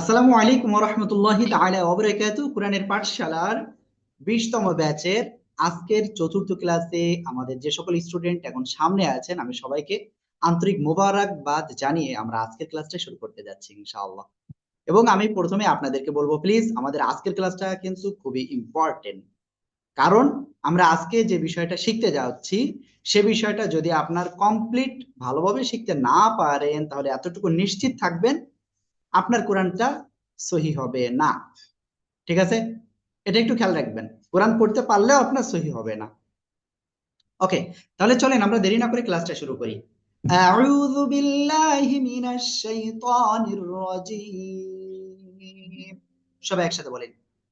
আসসালামু আলাইকুম রহমতুল্লাহি তাআলা কোরআনের পাঠশালার 20তম ব্যাচের আজকের চতুর্থ ক্লাসে আমাদের যে সকল স্টুডেন্ট এখন সামনে আছেন, আমি সবাইকে আন্তরিক মোবারকবাদ জানিয়ে আমরা আজকের ক্লাসটা শুরু করতে যাচ্ছি ইনশাআল্লাহ। এবং আমি প্রথমে আপনাদেরকে বলব প্লিজ আমাদের আজকের ক্লাসটা কিন্তু খুবই ইম্পর্টেন্ট কারণ আমরা আজকে যে বিষয়টা শিখতে যাচ্ছি, সে বিষয়টা যদি আপনার কমপ্লিট ভালোভাবে শিখতে না পারেন, তাহলে এতটুকু নিশ্চিত থাকবেন আপনার কোরআনটা সহি হবে না। ঠিক আছে? এটা একটু খেয়াল রাখবেন। কোরআন পড়তে পারলেও আপনার সহি হবে না। ওকে, তাহলে চলেন আমরা দেরি না করে ক্লাসটা শুরু করি। আউযু বিল্লাহি মিনাশ শাইতানির রাজিম। সবাই একসাথে বলেন।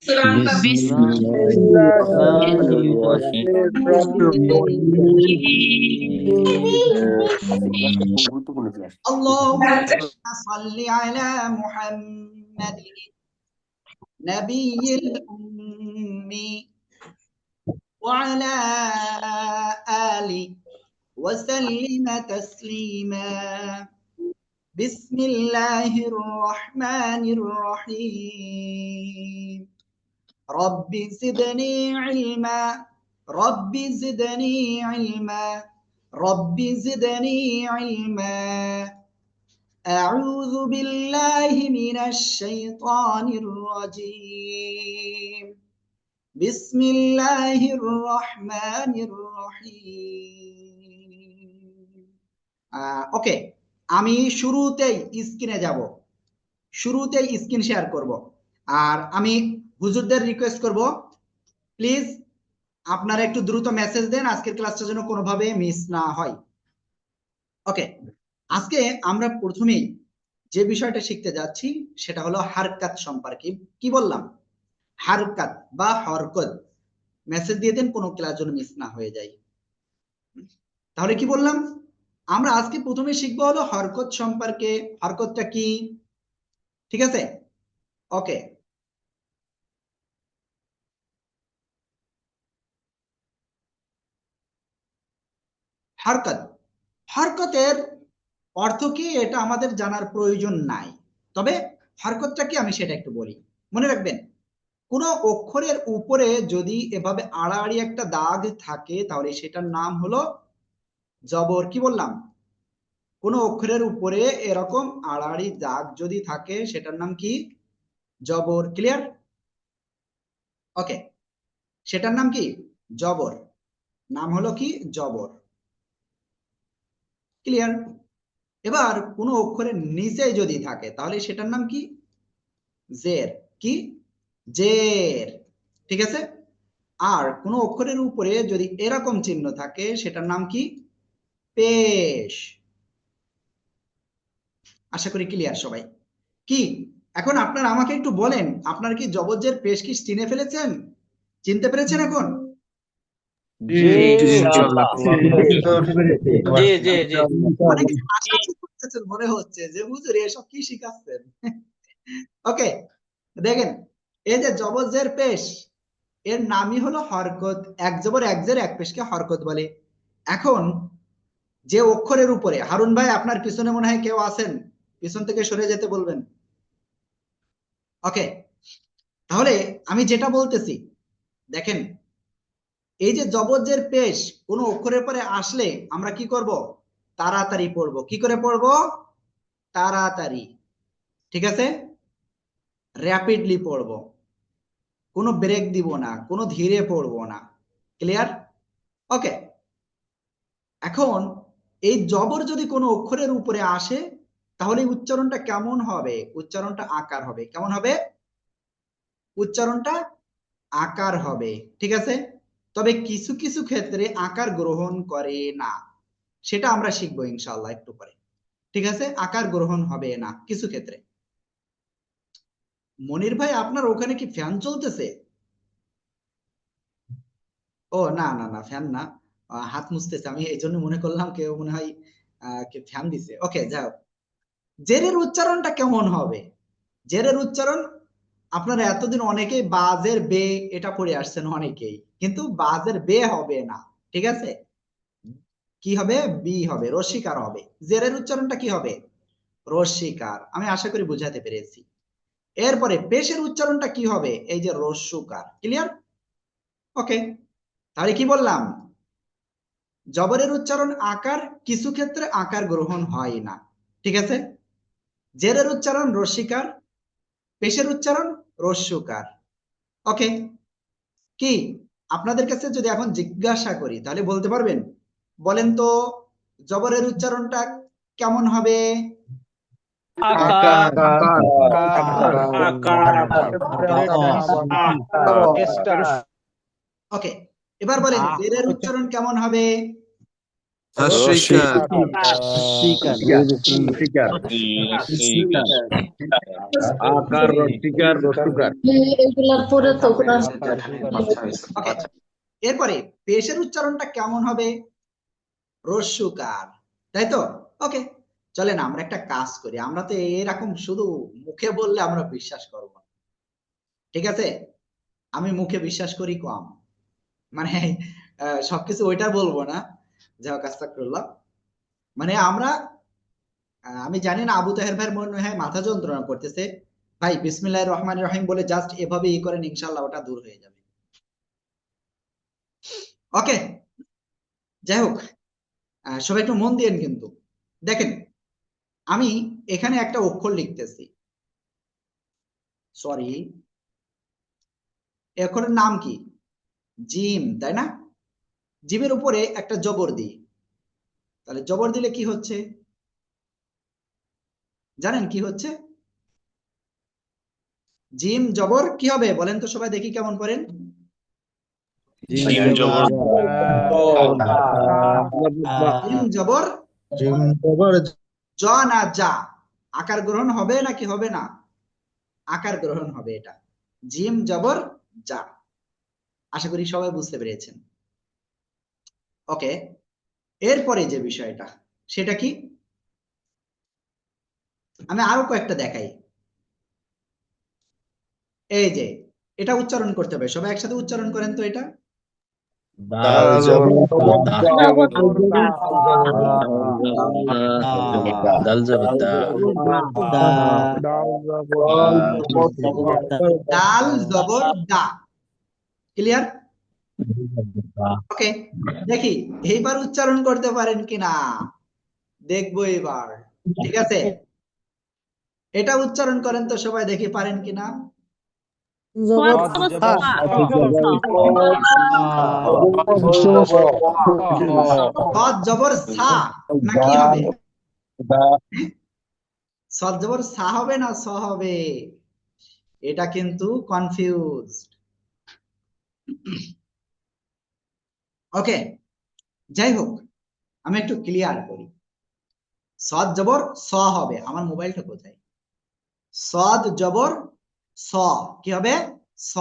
بسم الله اللهم صل على محمد نبي الأمي وعلى آله وسلم تسليما بسم الله الرحمن الرحيم رب زدني علما رب زدني علما رب زدني علما أعوذ بالله من الشيطان الرجيم بسم الله الرحمن الرحيم ওকে আমি শুরুতেই স্ক্রিনে যাব শুরুতেই স্ক্রিন শেয়ার করব আর আমি হুজুরদের রিকোয়েস্ট করব প্লিজ আপনারা একটু দ্রুত মেসেজ দেন, আজকের ক্লাসটা যেন কোনোভাবে মিস না হয়। ওকে আজকে আমরা প্রথমেই যে বিষয়টা শিখতে যাচ্ছি, সেটা হলো হারকাত সম্পর্কে। কি বললাম? হারকাত বা হরকত মেসেজ দিয়ে দেন কোনো ক্লাস যেন মিস না হয়ে যায়। তাহলে কি বললাম? আমরা আজকে প্রথমে শিখব হলো হরকত সম্পর্কে, হরকতটা কি? ঠিক আছে? ওকে হরকত। হরকতের অর্থ কি? এটা আমাদের জানার প্রয়োজন নাই। তবে হরকতটা কি? আমি সেটা একটু বলি। মনে রাখবেন, কোন অক্ষরের উপরে যদি এভাবে আড়াআড়ি একটা দাগ থাকে, তাহলে সেটার নাম হলো জবর। কি বললাম? কোন অক্ষরের উপরে এরকম আড়াআড়ি দাগ যদি থাকে, সেটার নাম কি? জবর। ক্লিয়ার ওকে সেটার নাম কি? জবর। নাম হলো কি? জবর। ক্লিয়ার এবার কোন অক্ষরের নিচে যদি থাকে, তাহলে সেটার নাম কি? জের। কি? জের। ঠিক আছে? আর কোন অক্ষরের উপরে যদি এরকম চিহ্ন থাকে, সেটার নাম কি? পেশ। আশা করি ক্লিয়ার সবাই। কি? এখন আপনারা আমাকে একটু বলেন, আপনার কি জবজ্জের পেশ কি চিনে ফেলেছেন? চিনতে পেরেছেন এখন? মনে হচ্ছে যে হুজুর এসব কি শিখাচ্ছেন? ওকে দেখেন এই যে জবজের পেশ এর নামই হলো হরকত এক জবর এক জের এক পেশকে হরকত বলে। এখন যে অক্ষরের উপরে হারুন ভাই আপনার পিছনে মনে হয় কেউ আছেন? পিছন থেকে সরে যেতে বলবেন। ওকে তাহলে আমি যেটা বলতেছি দেখেন এই যে জবজের পেশ কোন অক্ষরের পরে আসলে আমরা কি করব? তাড়াতাড়ি পড়ব। কি করে পড়ব? তাড়াতাড়ি। ঠিক আছে? র্যাপিডলি পড়ব। কোনো ব্রেক দিব না, কোনো ধীরে পড়ব না। ক্লিয়ার ওকে এখন এই জবর যদি কোনো অক্ষরের উপরে আসে, তাহলে উচ্চারণটা কেমন হবে? উচ্চারণটা আকার হবে। কেমন হবে? উচ্চারণটা আকার হবে। ঠিক আছে? তবে কিছু কিছু ক্ষেত্রে আকার গ্রহণ করে না। সেটা আমরা শিখব ইনশাল্লাহ একটু পরে। ঠিক আছে? আকার গ্রহণ হবে না কিছু ক্ষেত্রে। মনির ভাই, আপনার ওখানে কি ফ্যান চলতেছে? ও, না না না, ফ্যান না। হাত মুছতেছে। আমি এই জন্য মনে করলাম কেউ মনে হয় ধ্যান দিছে। ওকে যাও জেরের উচ্চারণটা কেমন হবে? জেরের উচ্চারণ আপনারা এতদিন অনেকেই বাজের বে এটা পড়ে আসছেন অনেকেই, কিন্তু বাজের বে হবে না, ঠিক আছে? কি হবে? বি হবে রস্বীকার হবে। জেরের উচ্চারণটা কি হবে? রস্বীকার আমি আশা করি বুঝাতে পেরেছি। এরপরে পেশের উচ্চারণটা কি হবে? এই যে রস্যুকার ক্লিয়ার ওকে তাহলে কি বললাম? জবরের উচ্চারণ আকার, কিছু ক্ষেত্রে আকার গ্রহণ হয় না, ঠিক আছে? জেরের উচ্চারণ রস্বীকার পেশের উচ্চারণ রস্যুকার ওকে কি? আপনাদের কাছে যদি এখন জিজ্ঞাসা করি তাহলে বলতে পারবেন? বলেন তো জবরের উচ্চারণটা কেমন হবে? ওকে এবার বলেন জেরের উচ্চারণ কেমন হবে? রস্বীকার আকার রস্বীকার রস্যুকার এগুলার পরে তো এরপরে পেশের উচ্চারণটা কেমন হবে? রস্যুকার তাই তো? ওকে চলেন আমরা একটা কাজ করি। আমরা তো এরকম শুধু মুখে বললে আমরা বিশ্বাস করব না। ঠিক আছে? আমি মুখে বিশ্বাস করি কম। মানে আহ, সবকিছু ওইটা বলব না। যা হোক আস্তাগফিরুল্লাহ মানে আমরা আমি জানি না, আবু তাহের ভাইয়ের মনে হয় মাথা যন্ত্রণা করতেছে। ভাই, বিসমিল্লাহির রহমানির রহিম বলে জাস্ট এভাবে ই করেন ইনশাল্লাহ ওটা দূর হয়ে যাবে। ওকে যাই হোক সবাই একটু মন দিয়েন কিন্তু। দেখেন, আমি এখানে একটা অক্ষর লিখতেছি। সরি অক্ষরের নাম কি? জিম, তাই না? জিমের উপরে একটা জবর দিই। তাহলে জবর দিলে কি হচ্ছে? জানেন কি হচ্ছে? জিম জবর কি হবে? বলেন তো সবাই দেখি কেমন করেন। জিম জবর। জিম জবর। জ না যা। আকার গ্রহণ হবে নাকি হবে না? আকার গ্রহণ হবে এটা। জিম জবর যা। আশা করি সবাই বুঝতে পেরেছেন। ওকে এরপরে যে বিষয়টা সেটা কি? আমি আরও কয়েকটা দেখাই। এই যে এটা উচ্চারণ করতে হবে। সবাই একসাথে উচ্চারণ করেন তো এটা। ডাল জবর দা। ক্লিয়ার ওকে দেখি, এইবার উচ্চারণ করতে পারেন কিনা? দেখব এবার ঠিক আছে? এটা উচ্চারণ করেন তো সবাই দেখি পারেন কিনা? জবর সা না কি হবে? জবর সা হবে না স হবে? এটা কিন্তু কনফিউজড ওকে যাই হোক আমি একটু ক্লিয়ার করি। সদ জবর স হবে, আমার মোবাইলটা কোথায়? সদ জবর স, কি হবে? স।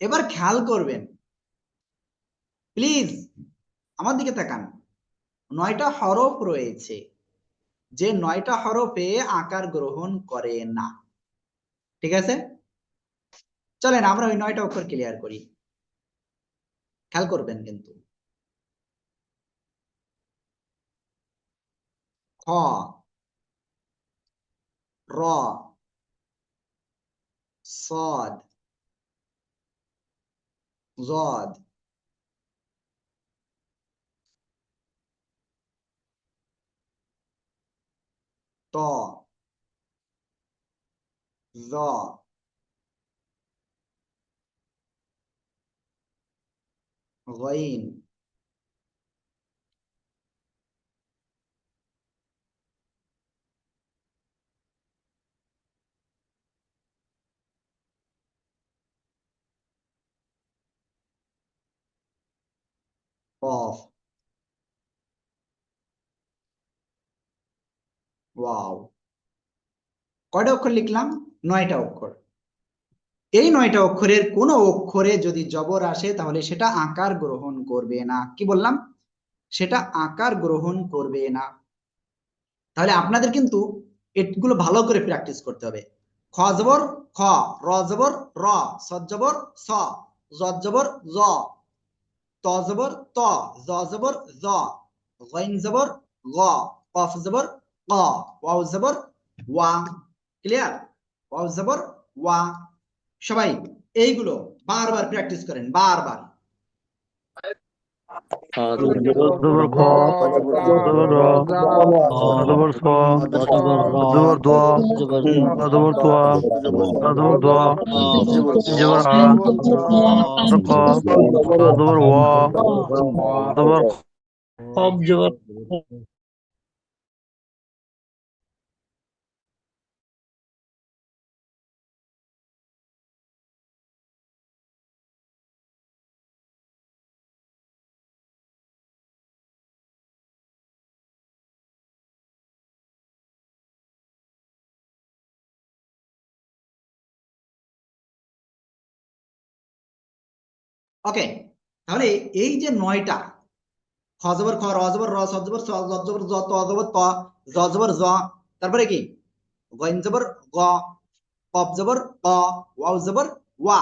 এবার খেয়াল করবেন। প্লিজ আমার দিকে তাকান। নয়টা হরফ রয়েছে, যে নয়টা হরফে আকার গ্রহণ করে না। ঠিক আছে? চলেন, আমরা ওই নয়টা অক্ষর ক্লিয়ার করি। খেয়াল করবেন কিন্তু খ র صاد ضاد طا ظا غين قاف ওয়াও কয়টা অক্ষর লিখলাম নয়টা অক্ষর এই নয়টা অক্ষরের কোনো অক্ষরে যদি জবর আসে, তাহলে সেটা আকার গ্রহণ করবে না। কি বললাম? সেটা আকার গ্রহণ করবে না। তাহলে আপনাদের কিন্তু এগুলো ভালো করে প্র্যাকটিস করতে হবে। খ জবর, খ, র জবর, র স জবর স জবর জ ত জবর, ত জ জবর জ জবর, গ, কফ জবর, ক, ওয়াও জবর, ওয়া। ক্লিয়ার ওয়াও জবর, ওয়া। সবাই এইগুলো বারবার প্র্যাকটিস করেন বারবার। জবর ওকে তাহলে এই যে নয়টা খ জবর খ র জবর র স জবর জ জবর জ ত জবর ত জ তারপরে কি গইন জবর গ কফ জবর ক ওয়াও জবর ওয়া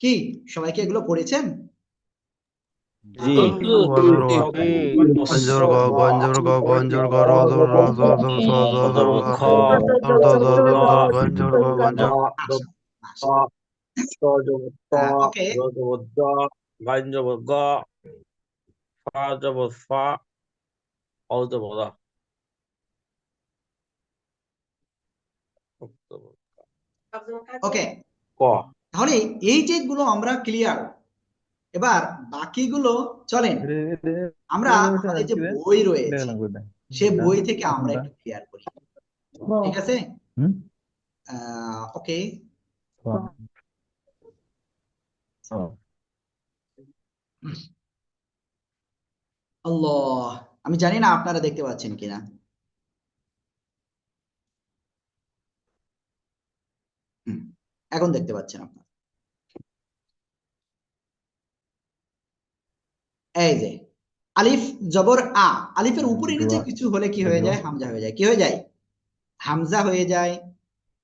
কি সবাই কি এগুলো পড়েছেন জি জবর র জবর জ গাইন জবর গ ফা জবর ফা অ জবর ওকে ক? তাহলে এই যে গুলো আমরা ক্লিয়ার এবার বাকিগুলো চলেন। আমরা আমাদের যে বই রয়েছে সে বই থেকে আমরা একটু ক্লিয়ার করি। ঠিক আছে? ওকে আল্লাহ আমি জানি না আপনারা দেখতে পাচ্ছেন কিনা। এখন দেখতে পাচ্ছেন আপনারা। এই যে আলিফ জবর আ আলিফের উপরে নিচে কিছু হলে কি হয়ে যায়? হামজা হয়ে যায়। কি হয়ে যায়? হামজা হয়ে যায়।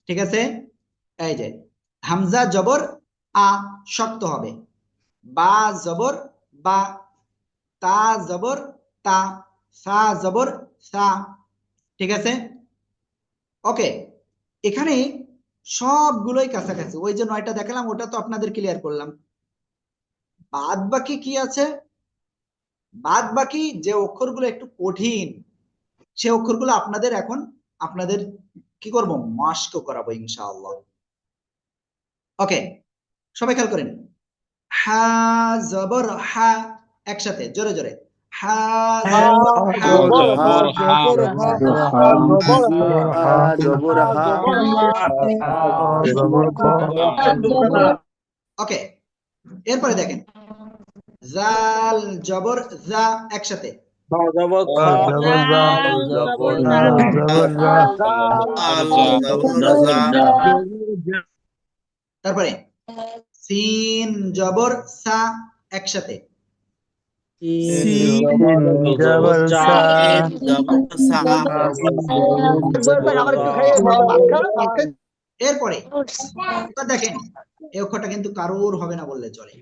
ঠিক আছে? এই যে হামজা জবর আ শক্ত হবে। বা জবর, বা তা জবর, তা সা জবর, সা। ঠিক আছে? ওকে। এখানে সবগুলোই কাছাকাছি। ওই যে নয়টা দেখালাম, ওটা তো আপনাদের ক্লিয়ার করলাম। বাদ বাকি কি আছে? বাদ বাকি যে অক্ষরগুলো একটু কঠিন, সে অক্ষরগুলো আপনাদের এখন আপনাদের কি করব? মাস্ক করাবো ইনশাআল্লাহ। ওকে। সবাই খেয়াল করেন হা জবর হা একসাথে জোরে জোরে হা জবর হা জবর খ ওকে এরপরে দেখেন জাল জবর জা একসাথে তারপরে সিন জবর সা একসাথে। এরপরে দেখেন এই অক্ষরটা কিন্তু কারোর হবে না বললে চলে।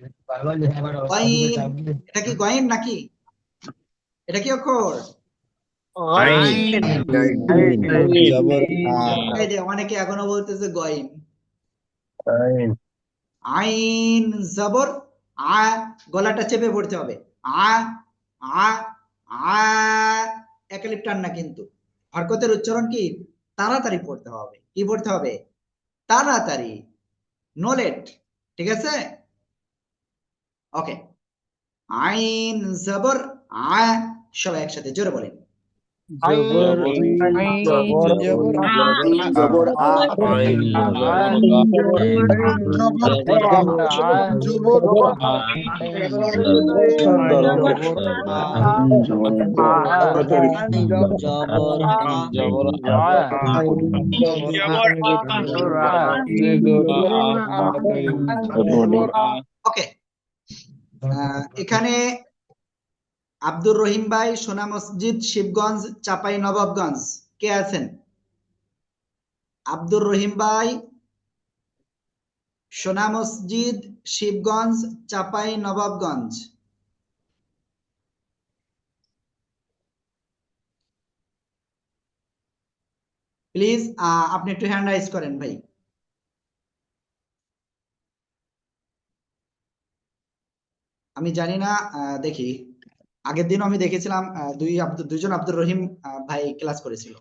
এটা কি গয়েন নাকি? এটা কি অক্ষর? অনেকে এখনও বলতেছে গয়েন। আইন জবর, আ, গলাটা চেপে পড়তে হবে। আ আ আ একালিপ টান না কিন্তু। হরকতের উচ্চারণ কি? তাড়াতাড়ি পড়তে হবে। কি পড়তে হবে? তাড়াতাড়ি। নো লেট ঠিক আছে? ওকে আইন জবর, আ, সবাই একসাথে জোরে বলেন। ওকে এখানে আব্দুর রহিম ভাই সোনা মসজিদ, শিবগঞ্জ, চাপাই নবাবগঞ্জ। কে আছেন? আব্দুর রহিম ভাই, সোনা মসজিদ, শিবগঞ্জ, চাপাই নবাবগঞ্জ। প্লিজ আপনি একটু হ্যান্ড রাইজ করেন ভাই। আমি জানি না দেখি। আগের দিনও আমি দেখেছিলাম দুই দুইজন আব্দুর রহিম ভাই ক্লাস করেছিল।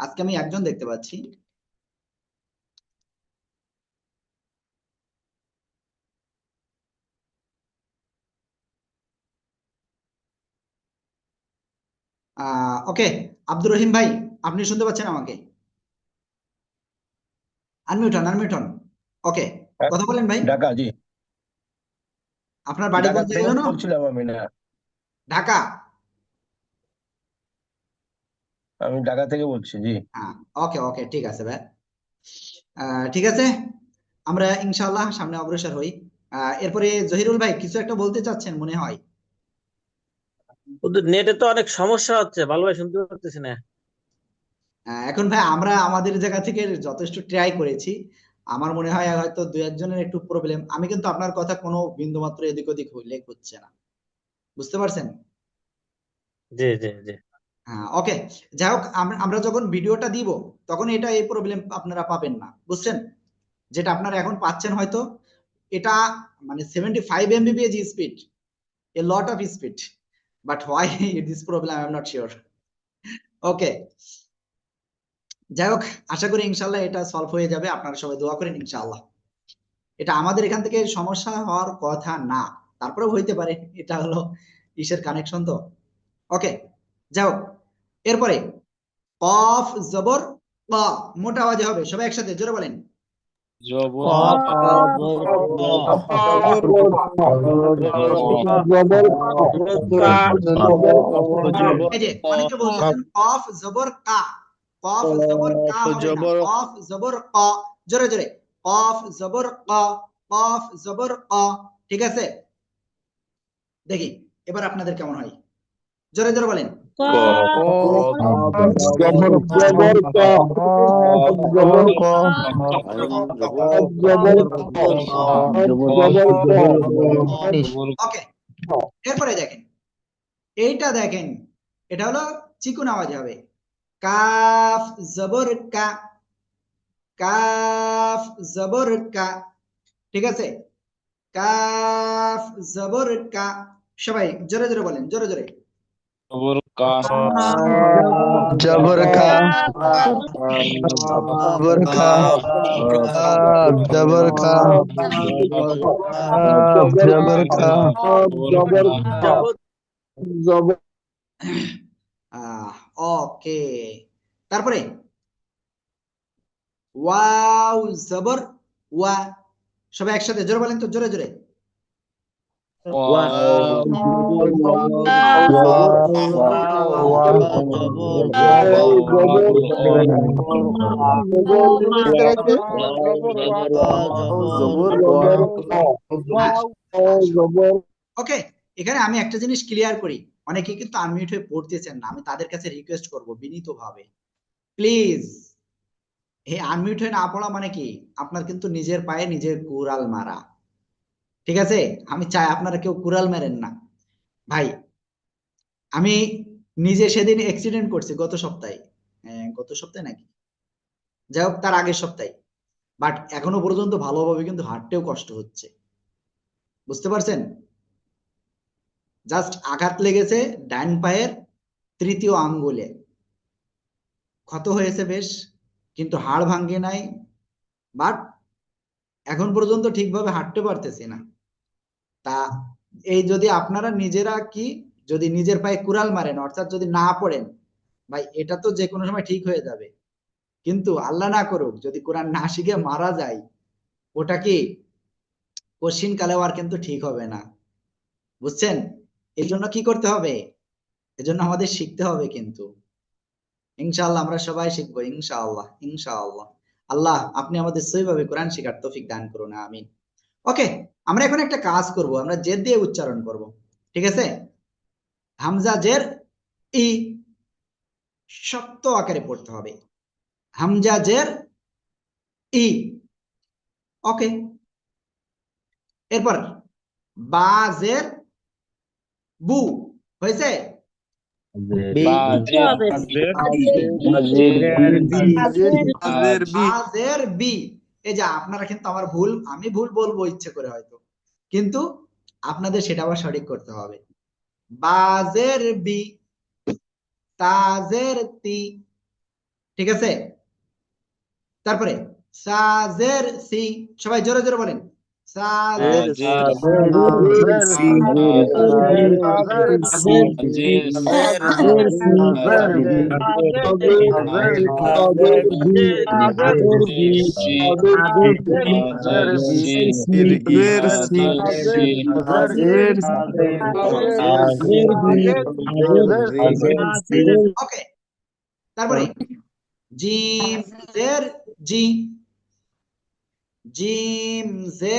আজকে আমি একজন দেখতে পাচ্ছি। আহ ওকে আব্দুর রহিম ভাই আপনি শুনতে পাচ্ছেন আমাকে? আনমিউট হন আনমিউট হন। ওকে হ্যাঁ। কথা বলেন ভাই। ঢাকা জি। আপনার বাড়ি কোন জায়গায় জানো? বলছিলাম আমি না। ঢাকা? আমি ঢাকা থেকে বলছি জি। হ্যাঁ ওকে ওকে ঠিক আছে ভাই। ঠিক আছে? আমরা ইনশাআল্লাহ সামনে অগ্রসর হই। এরপরে জহিরুল ভাই কিছু একটা বলতে চাচ্ছেন মনে হয়? নেটে তো অনেক সমস্যা হচ্ছে ভালোভাবে শুনতে পারতেছি না। আহ, এখন ভাই আমরা আমাদের জায়গা থেকে যথেষ্ট ট্রাই করেছি। আমার মনে হয় হয়তো দু একজনের একটু প্রবলেম আমি কিন্তু আপনার কথা কোনো বিন্দুমাত্র এদিক ওদিক উল্লেখ হচ্ছে না। বুঝতে পারছেন? জি জি জি। হ্যাঁ ওকে যাই হোক আমরা যখন ভিডিওটা দিব তখন এটা এই প্রবলেম আপনারা পাবেন না। বুঝছেন? যেটা আপনারা এখন পাচ্ছেন হয়তো এটা মানে seventy five Mbps speed a lot of speed but why this problem I am not sure okay যাই হোক আশা করি ইনশাল্লাহ এটা সলভ হয়ে যাবে। আপনারা সবাই দোয়া করেন ইনশাআল্লাহ। এটা আমাদের এখান থেকে সমস্যা হওয়ার কথা না তারপরেও হইতে পারে। এটা হলো ইসের কানেকশন তো। ওকে যাই হোক এরপরে কফ জবর ক মোটা আওয়াজে হবে। সবাই একসাথে জোরে বলেন। জবর কা। কফ জবর কা হবে না। কফ জবর ক। জোরে জোরে। কফ জবর ক। কফ জবর ক। ঠিক আছে? দেখি এবার আপনাদের কেমন হয়? জোরে জোরে বলেন। ওকে এরপরে দেখেন। এইটা দেখেন এটা হলো চিকুন আওয়াজ হবে। কাফ জবর কা কাফ জবর কা ঠিক আছে? কাফ জবর কা সবাই জোরে জোরে বলেন জোরে জোরে। জবর কা। জবর কা। জবর কা। জবর কা। আহ ওকে তারপরে ওয়াও জবর ওয়া। সবাই একসাথে জোরে বলেন তো জোরে জোরে। ওকে এখানে আমি একটা জিনিস ক্লিয়ার করি। অনেকে কিন্তু আনমিউট হয়ে পড়তেছেন না। আমি তাদের কাছে রিকোয়েস্ট করব বিনীতভাবে। প্লিজ এই আনমিউট হয়ে না পড়া মানে কি? আপনার কিন্তু নিজের পায়ে নিজের কুড়াল মারা। ঠিক আছে? আমি চাই আপনারা কেউ কুড়াল মেরেন না। ভাই আমি নিজে সেদিন অ্যাক্সিডেন্ট করছি গত সপ্তাহে। হ্যাঁ, গত সপ্তাহে নাকি? যাই হোক তার আগের সপ্তাহে। বাট এখনও পর্যন্ত ভালোভাবে কিন্তু হাঁটতেও কষ্ট হচ্ছে। বুঝতে পারছেন? জাস্ট আঘাত লেগেছে ডান পায়ের তৃতীয় আঙ্গুলে। ক্ষত হয়েছে বেশ, কিন্তু হাড় ভাঙ্গে নাই বাট এখন পর্যন্ত ঠিকভাবে হাঁটতে পারতেছি না। তা এই যদি আপনারা নিজেরা কি যদি নিজের পায়ে কুড়াল মারেন, অর্থাৎ যদি না পড়েন, ভাই, এটা তো যে কোনো সময় ঠিক হয়ে যাবে। কিন্তু আল্লাহ না করুক, যদি কোরআন না শিখে মারা যায়, ওটা কি কশিন কালেও আর কিন্তু ঠিক হবে না। বুঝছেন? এই জন্য কি করতে হবে? এজন্য আমাদের শিখতে হবে কিন্তু। ইনশাআল্লাহ আমরা সবাই শিখব, ইনশাআল্লাহ ইনশাআল্লাহ। আল্লাহ, আপনি আমাদের সহিভাবে কোরআন শেখার তৌফিক দান করুন, আমিন। ওকে, আমরা এখন একটা কাজ করব, আমরা জেদ দিয়ে উচ্চারণ করব, ঠিক আছে? হামজা জের ই শক্ত আকারে পড়তে হবে। হামজা জের ই, ওকে। এরপর বা জের বু হয়েছে জের বি বাজের বি এই যে আপনারা কিন্তু আমার ভুল আমি ভুল বলব ইচ্ছে করে হয়তো। কিন্তু আপনাদের সেটা আবার সঠিক করতে হবে। বাজের বি তাজের তি ঠিক আছে? তারপরে সাজের সি সবাই জোরে জোরে বলেন। ওকে তারপরে জিম জের জি জিম জের